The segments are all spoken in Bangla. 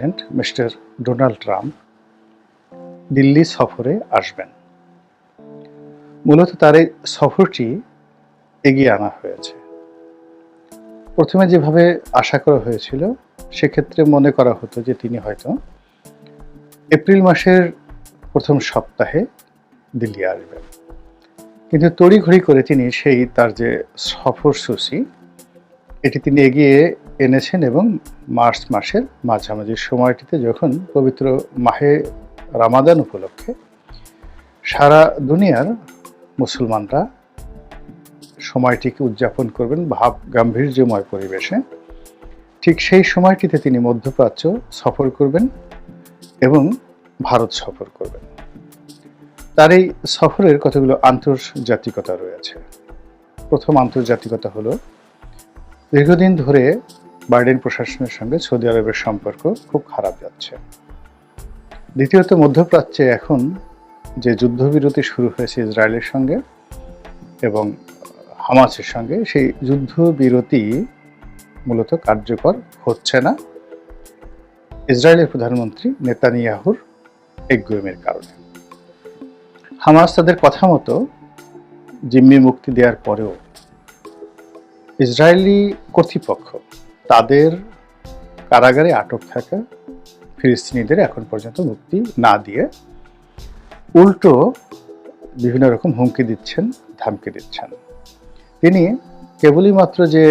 President mister Donald Trump Delhi সফরে আসবেন। মূলত তার এই সফরটি এগিয়ে আনা হয়েছে। প্রথমে যেভাবে আশা করা হয়েছিল, সেক্ষেত্রে মনে করা হতো যে তিনি হয়তো এপ্রিল মাসের প্রথম সপ্তাহে দিল্লি আসবেন। কিন্তু তড়িঘড়ি করে তিনি সেই তার যে সফরসূচি এটি তিনি এগিয়ে এনেছেন এবং মার্চ মাসের মাঝামাঝি সময়টিতে যখন পবিত্র মাহে রামাদান উপলক্ষে সারা দুনিয়ার মুসলমানরা সময়টিকে উদযাপন করবেন ভাব গাম্ভীর্যময় পরিবেশে, ঠিক সেই সময়টিতে তিনি মধ্যপ্রাচ্য সফর করবেন এবং ভারত সফর করবেন। তার এই সফরের কতগুলো আন্তর্জাতিকতা রয়েছে? প্রথম আন্তর্জাতিকতা হলো দীর্ঘদিন ধরে বাইডেন প্রশাসনের সঙ্গে সৌদি আরবের সম্পর্ক খুব খারাপ যাচ্ছে। দ্বিতীয়ত, মধ্যপ্রাচ্যে এখন যে যুদ্ধবিরতি শুরু হয়েছে ইসরায়েলের সঙ্গে এবং হামাসের সঙ্গে, সেই যুদ্ধবিরতি মূলত কার্যকর হচ্ছে না। ইসরায়েলের প্রধানমন্ত্রী নেতানিয়াহুর এগুয়েমের কারণে। হামাস তাদের কথা মতো জিম্মি মুক্তি দেওয়ার পরেও ইসরায়েলি কর্তৃপক্ষ তাদের কারাগারে আটক থাকা ফিলিস্তিনিদের এখন পর্যন্ত মুক্তি না দিয়ে উল্টো বিভিন্ন রকম হুমকি দিচ্ছেন, ধামকি দিচ্ছেন। তিনি কেবলই মাত্র যে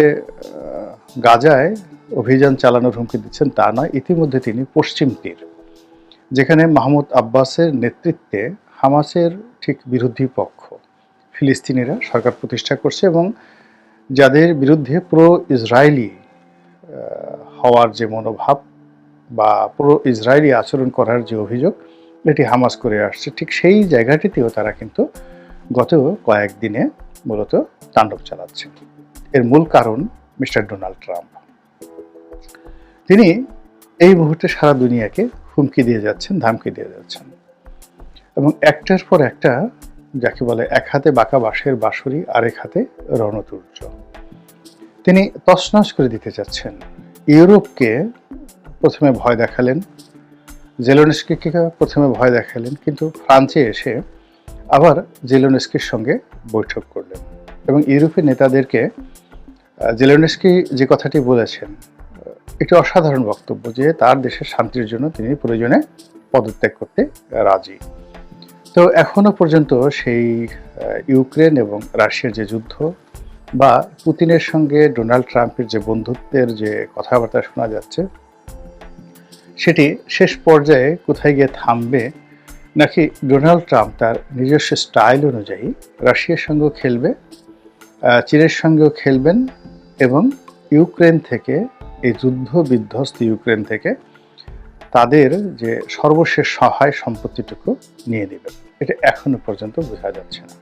গাজায় অভিযান চালানোর হুমকি দিচ্ছেন তা নয়, ইতিমধ্যে তিনি পশ্চিম তীর, যেখানে মাহমুদ আব্বাসের নেতৃত্বে হামাসের ঠিক বিরোধী পক্ষ ফিলিস্তিনিরা সরকার প্রতিষ্ঠা করছে এবং যাদের বিরুদ্ধে প্রো ইসরায়েলি হওয়ার যে মনোভাব বা পুরো ইসরায়েলি আচরণ করার যে অভিযোগ, এটি হামাস করে আসছে। ঠিক সেই জায়গাটিতেও তারা কিন্তু গত কয়েকদিনে মূলত তাণ্ডব চালাচ্ছে এর মূল কারণ মিস্টার ডোনাল্ড ট্রাম্প। তিনি এই মুহূর্তে সারা দুনিয়াকে হুমকি দিয়ে যাচ্ছেন, ধামকি দিয়ে যাচ্ছেন। এবং একটার পর একটা, যাকে বলে এক হাতে বাঁকা বাঁশের বাঁশরি, আরেক হাতে রণতুর্য। তিনি তছনছ করে দিতে চাচ্ছেন। ইউরোপকে প্রথমে ভয় দেখালেন, জেলোনেস্কিকে প্রথমে ভয় দেখালেন, কিন্তু ফ্রান্সে এসে আবার জেলোনেস্কির সঙ্গে বৈঠক করলেন এবং ইউরোপের নেতাদেরকে জেলোনেস্কি যে কথাটি বলেছেন একটি অসাধারণ বক্তব্য যে তার দেশের শান্তির জন্য তিনি প্রয়োজনে পদত্যাগ করতে রাজি। তো এখনও পর্যন্ত সেই ইউক্রেন এবং রাশিয়ার যে যুদ্ধ বা পুতিনের সঙ্গে ডোনাল্ড ট্রাম্পের যে বন্ধুত্বের যে কথাবার্তা শোনা যাচ্ছে, সেটি শেষ পর্যায়ে কোথায় গিয়ে থামবে, নাকি ডোনাল্ড ট্রাম্প তার নিজস্ব স্টাইল অনুযায়ী রাশিয়ার সঙ্গেও খেলবে চীনের সঙ্গেও খেলবেন এবং ইউক্রেন থেকে, এই যুদ্ধ বিধ্বস্ত ইউক্রেন থেকে তাদের যে সর্বশেষ সহায় সম্পত্তিটুকু নিয়ে নেবেন। এটা এখনও পর্যন্ত বোঝা যাচ্ছে না।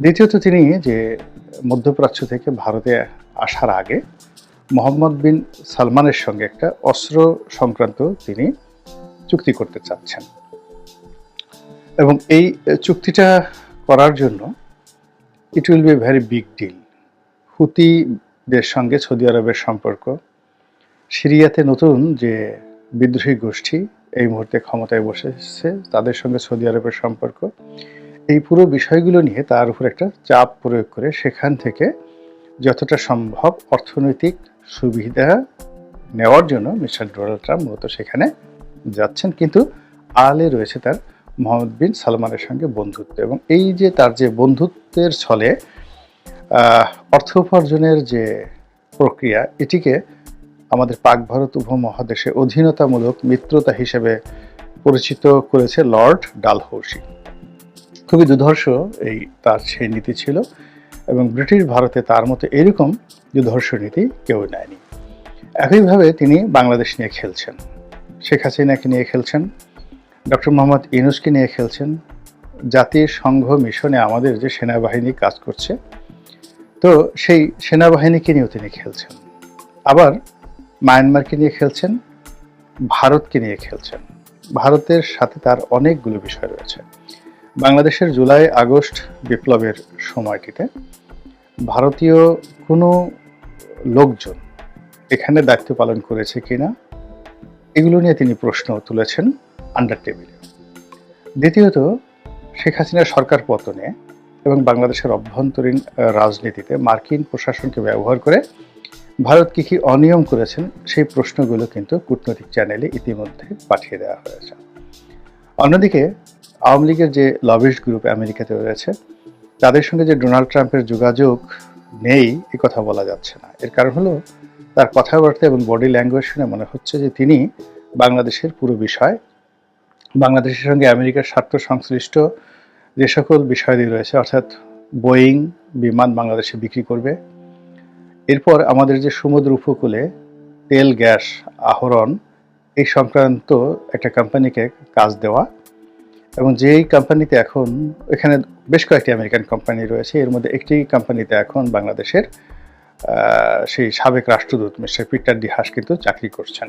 দ্বিতীয়ত তিনি যে মধ্যপ্রাচ্য থেকে ভারতে আসার আগে মোহাম্মদ বিন সালমানের সঙ্গে একটা অস্ত্র সংক্রান্ত তিনি চুক্তি করতে চাচ্ছেন। এবং এই চুক্তিটা করার জন্য it will be very big deal হুতিদের সঙ্গে সৌদি আরবের সম্পর্ক, সিরিয়াতে নতুন যে বিদ্রোহী গোষ্ঠী এই মুহূর্তে ক্ষমতায় বসেছে, তাদের সঙ্গে সৌদি আরবের সম্পর্ক এই পুরো বিষয়গুলো নিয়ে তার উপর একটা চাপ প্রয়োগ করে সেখান থেকে যতটা সম্ভব অর্থনৈতিক সুবিধা নেওয়ার জন্য মিস্টার ডোনাল্ড ট্রাম্প মূলত সেখানে যাচ্ছেন। কিন্তু আলে রয়েছে তার মোহাম্মদ বিন সালমানের সঙ্গে বন্ধুত্ব এবং এই যে তার যে বন্ধুত্বের ছলে অর্থ উপার্জনের যে প্রক্রিয়া, এটিকে আমাদের পাক ভারত উপমহাদেশে অধীনতামূলক মিত্রতা হিসেবে পরিচিত করেছে লর্ড ডালহৌসি। খুবই দুর্ধর্ষ এই তার সেই নীতি ছিল এবং ব্রিটিশ ভারতে তার মতো এরকম দুর্ধর্ষ নীতি কেউ নেয়নি। একইভাবে তিনি বাংলাদেশ নিয়ে খেলছেন। শেখ হাসিনাকে নিয়ে খেলছেন, ডক্টর মোহাম্মদ ইনুসকে নিয়ে খেলছেন জাতির সংঘ মিশনে আমাদের যে সেনাবাহিনী কাজ করছে, তো সেই সেনাবাহিনীকে নিয়েও তিনি খেলছেন। আবার মায়ানমারকে নিয়ে খেলছেন, ভারতকে নিয়ে খেলছেন। ভারতের সাথে তার অনেকগুলো বিষয় রয়েছে। বাংলাদেশের জুলাই, আগস্ট বিপ্লবের সময়টিতে ভারতীয় কোনো লোকজন এখানে দায়িত্ব পালন করেছে কিনা, এগুলো নিয়ে তিনি প্রশ্ন তুলেছেন আন্ডার টেবিলে দ্বিতীয়ত, শেখ হাসিনার সরকার পতনে এবং বাংলাদেশের অভ্যন্তরীণ রাজনীতিতে মার্কিন প্রশাসনকে ব্যবহার করে ভারত কী কী অনিয়ম করেছেন, সেই প্রশ্নগুলো কিন্তু কূটনৈতিক চ্যানেলে ইতিমধ্যে পাঠিয়ে দেওয়া হয়েছে। অন্যদিকে আওয়ামী লীগের যে লবিস্ট গ্রুপ আমেরিকাতে রয়েছে, তাদের সঙ্গে যে ডোনাল্ড ট্রাম্পের যোগাযোগ নেই, এ কথা বলা যাচ্ছে না। এর কারণ হলো, তার কথাবার্তা এবং বডি ল্যাঙ্গুয়েজ শুনে মনে হচ্ছে যে তিনি বাংলাদেশের পুরো বিষয়, বাংলাদেশের সঙ্গে আমেরিকার স্বার্থ সংশ্লিষ্ট যে সকল বিষয়াদি রয়েছে, অর্থাৎ বোয়িং বিমান বাংলাদেশে বিক্রি করবে, এরপর আমাদের যে সমুদ্র উপকূলে তেল, গ্যাস, আহরণ, এই সংক্রান্ত একটা কোম্পানিকে কাজ দেওয়া এবং যেই কোম্পানিতে এখন, এখানে বেশ কয়েকটি আমেরিকান কোম্পানি রয়েছে। এর মধ্যে একটি কোম্পানিতে এখন বাংলাদেশের সেই সাবেক রাষ্ট্রদূত মিস্টার পিটার ডি হাস কিন্তু চাকরি করছেন।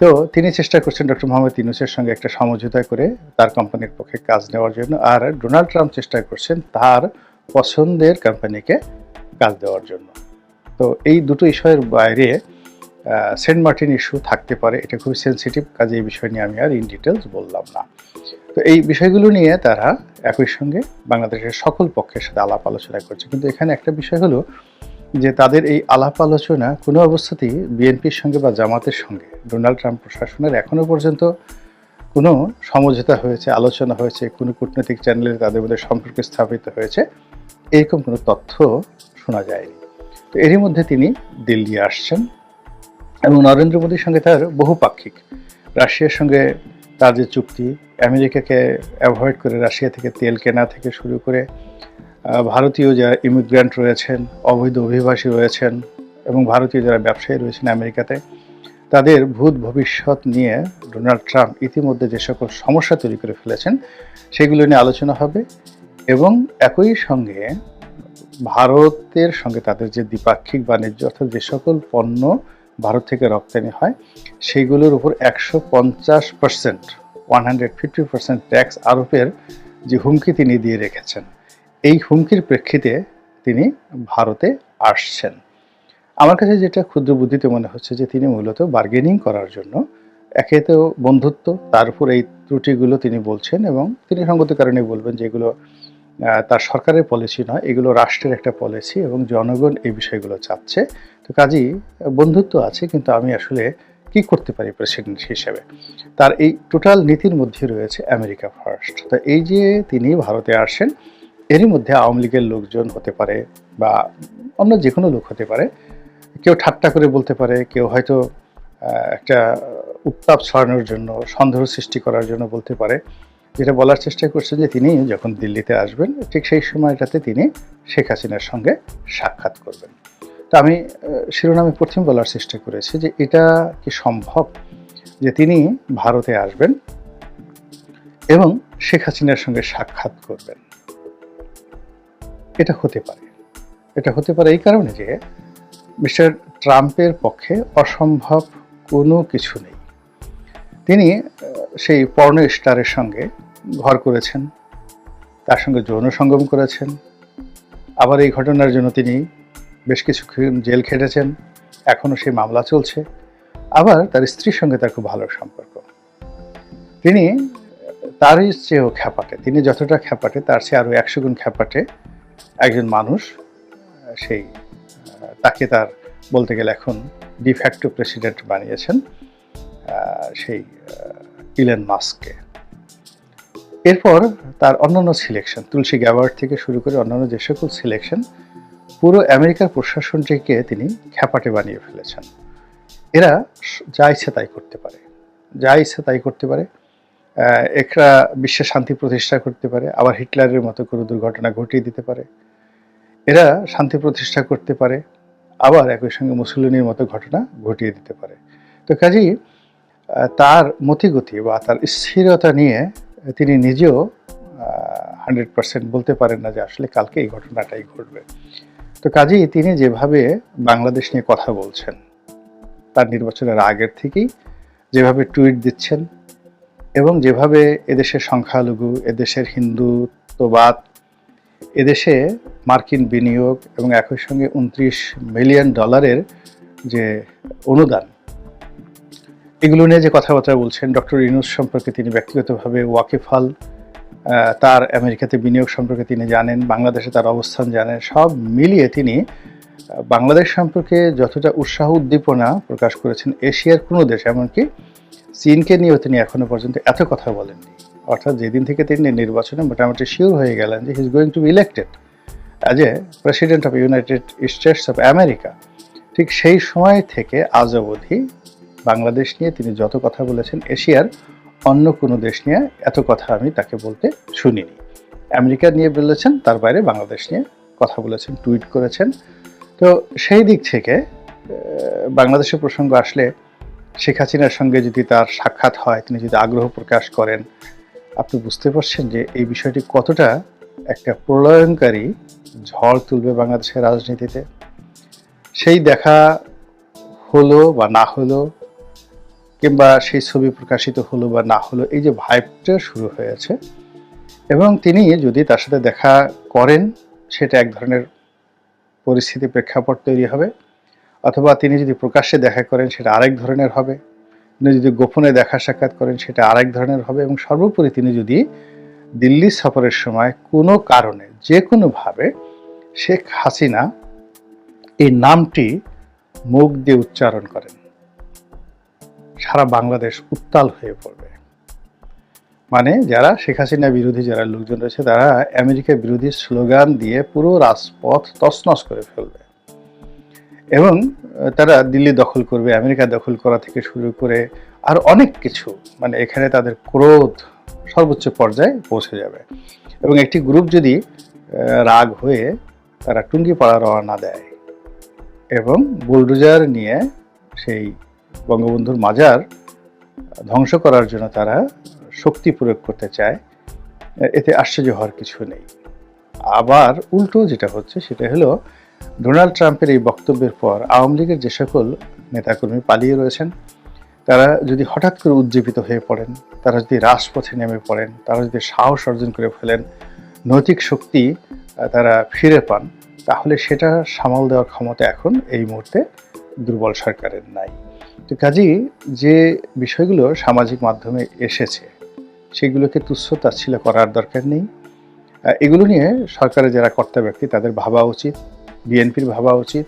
তো তিনি চেষ্টা করছেন ডক্টর মোহাম্মদ ইউনুসের সঙ্গে একটা সমঝোতা করে তার কোম্পানির পক্ষে কাজ নেওয়ার জন্য। আর ডোনাল্ড ট্রাম্প চেষ্টা করছেন তার পছন্দের কোম্পানিকে কাজ দেওয়ার জন্য। তো এই দুটো ইস্যুয়ের বাইরে সেন্ট মার্টিন ইস্যু থাকতে পারে, এটা খুবই সেন্সিটিভ কাজে এই বিষয় নিয়ে আমি আর ইন ডিটেলস বললাম না। তো এই বিষয়গুলো নিয়ে তারা একই সঙ্গে বাংলাদেশের সকল পক্ষের সাথে আলাপ আলোচনা করছে। কিন্তু এখানে একটা বিষয় হলো যে তাদের এই আলাপ আলোচনা কোনো অবস্থাতেই বিএনপির সঙ্গে বা জামাতের সঙ্গে, ডোনাল্ড ট্রাম্প প্রশাসনের এখনও পর্যন্ত কোনো সমঝোতা হয়েছে, আলোচনা হয়েছে, কোনো কূটনৈতিক চ্যানেলে তাদের মধ্যে সম্পর্ক স্থাপিত হয়েছে, এরকম কোনো তথ্য শোনা যায়নি। তো এরই মধ্যে তিনি দিল্লি আসছেন এবং নরেন্দ্র মোদীর সঙ্গে তার বহুপাক্ষিক, রাশিয়ার সঙ্গে তার যে চুক্তি, আমেরিকাকে অ্যাভয়েড করে রাশিয়া থেকে তেল কেনা থেকে শুরু করে ভারতীয় যারা ইমিগ্র্যান্ট রয়েছেন, অবৈধ অভিবাসী রয়েছেন এবং ভারতীয় যারা ব্যবসায়ী রয়েছেন আমেরিকাতে, তাদের ভূত ভবিষ্যৎ নিয়ে ডোনাল্ড ট্রাম্প ইতিমধ্যে যে সকল সমস্যা তৈরি করে ফেলেছেন, সেগুলো নিয়ে আলোচনা হবে এবং একই সঙ্গে ভারতের সঙ্গে তাদের যে দ্বিপাক্ষিক বাণিজ্য অর্থাৎ যে সকল পণ্য ভারত থেকে রপ্তানি হয় সেইগুলোর উপর একশো পঞ্চাশ percent one hundred fifty percent tax আরোপের যে হুমকি তিনি দিয়ে রেখেছেন এই হুমকির প্রেক্ষিতে তিনি ভারতে আসছেন। আমার কাছে যেটা ক্ষুদ্র বুদ্ধিতে মনে হচ্ছে যে তিনি মূলত বার্গেনিং করার জন্য একে তো বন্ধুত্ব তার উপর এই ত্রুটিগুলো তিনি বলছেন এবং তিনি সঙ্গত কারণে বলবেন যে এগুলো আহ, তার সরকারের পলিসি নয়, এগুলো রাষ্ট্রের একটা পলিসি এবং জনগণ এই বিষয়গুলো চাচ্ছে। তো কাজেই বন্ধুত্ব আছে, কিন্তু আমি আসলে কি করতে পারি প্রেসিডেন্ট হিসেবে? তার এই টোটাল নীতির মধ্যে রয়েছে আমেরিকা ফার্স্ট তো এই যে তিনি ভারতে আসেন, এরই মধ্যে আওয়ামী লীগের লোকজন হতে পারে বা অন্য যে কোনো লোক হতে পারে, কেউ ঠাট্টা করে বলতে পারে, কেউ হয়তো একটা উত্তাপ ছড়ানোর জন্য, সন্দেহ সৃষ্টি করার জন্য বলতে পারে। যেটা বলার চেষ্টা করছেন যে তিনি যখন দিল্লিতে আসবেন, ঠিক সেই সময়টাতে তিনি শেখ হাসিনার সঙ্গে সাক্ষাৎ করবেন। তো আমি শিরোনামে প্রথম বলার চেষ্টা করেছি যে এটা কি সম্ভব যে তিনি ভারতে আসবেন এবং শেখ হাসিনার সঙ্গে সাক্ষাৎ করবেন? এটা হতে পারে। এটা হতে পারে এই কারণে যে মিস্টার ট্রাম্পের পক্ষে অসম্ভব কোনো কিছু নেই। তিনি সেই পর্ণ স্টারের সঙ্গে ঘর করেছেন, তার সঙ্গে যৌন সঙ্গম করেছেন। আবার এই ঘটনার জন্য তিনি বেশ কিছু জেল খেটেছেন, এখনও সেই মামলা চলছে। আবার তার স্ত্রীর সঙ্গে তার খুব ভালো সম্পর্ক। তিনি তারই চেয়েও খ্যাপাটে, তিনি যতটা খ্যাপাটে, তার চেয়ে আরও একশো গুণ খ্যাপাটে একজন মানুষ, সেই, তাকে তার বলতে গেলে এখন ডিফ্যাক্টো প্রেসিডেন্ট বানিয়েছেন সেই ইলেন মাস্ককে এরপর তার অন্যান্য সিলেকশন তুলসী গ্যাওয়ার্ড থেকে শুরু করে অন্যান্য যে সকল সিলেকশন পুরো আমেরিকার প্রশাসনটিকে তিনি খ্যাপাটে বানিয়ে ফেলেছেন। এরা যা ইচ্ছে তাই করতে পারে। যা ইচ্ছে তাই করতে পারে। একরা বিশ্বে শান্তি প্রতিষ্ঠা করতে পারে। আবার হিটলারের মতো কোনো দুর্ঘটনা ঘটিয়ে দিতে পারে। এরা শান্তি প্রতিষ্ঠা করতে পারে। আবার একই সঙ্গে মুসলিনের মতো ঘটনা ঘটিয়ে দিতে পারে। তো কাজেই তার মতিগতি বা তার স্থিরতা নিয়ে তিনি নিজেও হান্ড্রেড পার্সেন্ট বলতে পারেন না যে আসলে কালকে এই ঘটনাটাই ঘটবে। তো কাজেই তিনি যেভাবে বাংলাদেশ নিয়ে কথা বলছেন, তার নির্বাচনের আগের থেকেই যেভাবে টুইট দিচ্ছেন এবং যেভাবে এদেশের সংখ্যালঘু, এদেশের হিন্দুত্ববাদ, এদেশে মার্কিন বিনিয়োগ এবং একই সঙ্গে উনত্রিশ মিলিয়ন ডলারের যে অনুদান এগুলো নিয়ে যে কথাবার্তা বলছেন, ডক্টর ইনুস সম্পর্কে তিনি ব্যক্তিগতভাবে ওয়াকিফাল তার আমেরিকাতে বিনিয়োগ সম্পর্কে তিনি জানেন, বাংলাদেশে তার অবস্থান জানেন, সব মিলিয়ে তিনি বাংলাদেশ সম্পর্কে যতটা উৎসাহ উদ্দীপনা প্রকাশ করেছেন, এশিয়ার কোনো দেশ, এমনকি চীনকে নিয়েও তিনি এখনও পর্যন্ত এত কথা বলেননি। অর্থাৎ যেদিন থেকে তিনি নির্বাচনে মোটামুটি শিওর হয়ে গেলেন যে he is going to be elected as a president of United States of America ঠিক সেই সময় থেকে আজ অবধি বাংলাদেশ নিয়ে তিনি যত কথা বলেছেন, এশিয়ার অন্য কোনো দেশ নিয়ে এত কথা আমি তাকে বলতে শুনিনি। আমেরিকা নিয়ে বলেছেন, তার বাইরে বাংলাদেশ নিয়ে কথা বলেছেন, টুইট করেছেন। তো সেই দিক থেকে বাংলাদেশের প্রসঙ্গ আসলে শেখ হাসিনার সঙ্গে যদি তার সাক্ষাৎ হয়, তিনি যদি আগ্রহ প্রকাশ করেন, আপনি বুঝতে পারছেন যে এই বিষয়টি কতটা একটা প্রলয়নকারী ঝড় তুলবে বাংলাদেশের রাজনীতিতে। সেই দেখা হলো বা না হলো কিংবা সেই ছবি প্রকাশিত হলো বা না হলো, এই যে ভাইবটা শুরু হয়েছে। এবং তিনি যদি তার সাথে দেখা করেন, সেটা এক ধরনের পরিস্থিতি প্রেক্ষাপট তৈরি হবে। অথবা তিনি যদি প্রকাশ্যে দেখা করেন, সেটা আরেক ধরনের হবে। তিনি যদি গোপনে দেখা সাক্ষাৎ করেন, সেটা আরেক ধরনের হবে। এবং সর্বোপরি তিনি যদি দিল্লি সফরের সময় কোনো কারণে, যে কোনোভাবে শেখ হাসিনা এই নামটি মুখ দিয়ে উচ্চারণ করেন। সারা বাংলাদেশ উত্তাল হয়ে পড়বে। মানে যারা শেখ হাসিনা বিরোধী, যারা লোকজন রয়েছে, তারা আমেরিকা বিরোধী স্লোগান দিয়ে পুরো রাজপথ তছনছ করে ফেলবে। এবং তারা দিল্লি দখল করবে, আমেরিকা দখল করা থেকে শুরু করে আর অনেক কিছু মানে এখানে তাদের ক্রোধ সর্বোচ্চ পর্যায়ে পৌঁছে যাবে। এবং একটি গ্রুপ যদি রাগ হয়ে তারা টুঙ্গি পাড়া রওনা দেয় এবং বুলডোজার নিয়ে সেই বঙ্গবন্ধুর মাজার ধ্বংস করার জন্য তারা শক্তি প্রয়োগ করতে চায়, এতে আশ্চর্য হওয়ার কিছু নেই। আবার উল্টো যেটা হচ্ছে, সেটা হলো ডোনাল্ড ট্রাম্পের এই বক্তব্যের পর আওয়ামী লীগের যে সকল নেতাকর্মী পালিয়ে রয়েছেন, তারা যদি হঠাৎ করে উজ্জীবিত হয়ে পড়েন, তারা যদি রাজপথে নেমে পড়েন, তারা যদি সাহস অর্জন করে ফেলেন, নৈতিক শক্তি তারা ফিরে পান, তাহলে সেটা সামাল দেওয়ার ক্ষমতা এখন এই মুহূর্তে দুর্বল সরকারের নাই। তো কাজেই যে বিষয়গুলো সামাজিক মাধ্যমে এসেছে, সেগুলোকে তুচ্ছ তাচ্ছিল্য করার দরকার নেই। এগুলো নিয়ে সরকারের যারা কর্তা ব্যক্তি, তাদের ভাবা উচিত, বিএনপির ভাবা উচিত।